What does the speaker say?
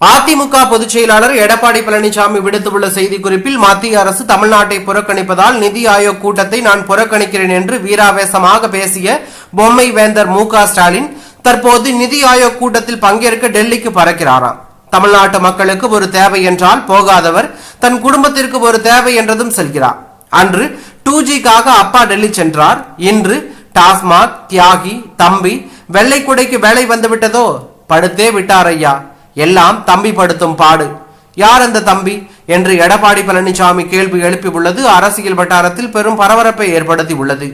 அதிமுக பொதுச் செயலாளர் எடப்பாடி பழனிசாமி விடுத்துள்ள செய்திக்குறிப்பில் மத்திய அரசு தமிழ்நாட்டை புறக்கணிப்பதால் நிதி ஆயோக் கூட்டத்தை நான் புறக்கணிக்கிறேன் என்று வீராவேசமாக பேசிய பொம்மை வேந்தர் மு ஸ்டாலின் தற்போது நிதி ஆயோக் கூட்டத்தில் பங்கேற்க டெல்லிக்கு பறக்கிறாராம். தமிழ்நாட்டு மக்களுக்கு ஒரு தேவை என்றால் போகாதவர் தன் குடும்பத்திற்கு ஒரு தேவை என்றதும் செல்கிறார். அன்று டூ ஜிக்காக அப்பா டெல்லி சென்றார். இன்று டாஸ்மாக் தியாகி தம்பி வெள்ளை குடைக்கு வேலை வந்துவிட்டதோ? படுத்தே விட்டார் ஐயா. எல்லாம் தம்பி படுத்தும் பாடு. யார் அந்த தம்பி? என்று எடப்பாடி பழனிசாமி கேள்வி எழுப்பியுள்ளது. அரசியல் வட்டாரத்தில் பெரும் பரபரப்பை ஏற்படுத்தி உள்ளது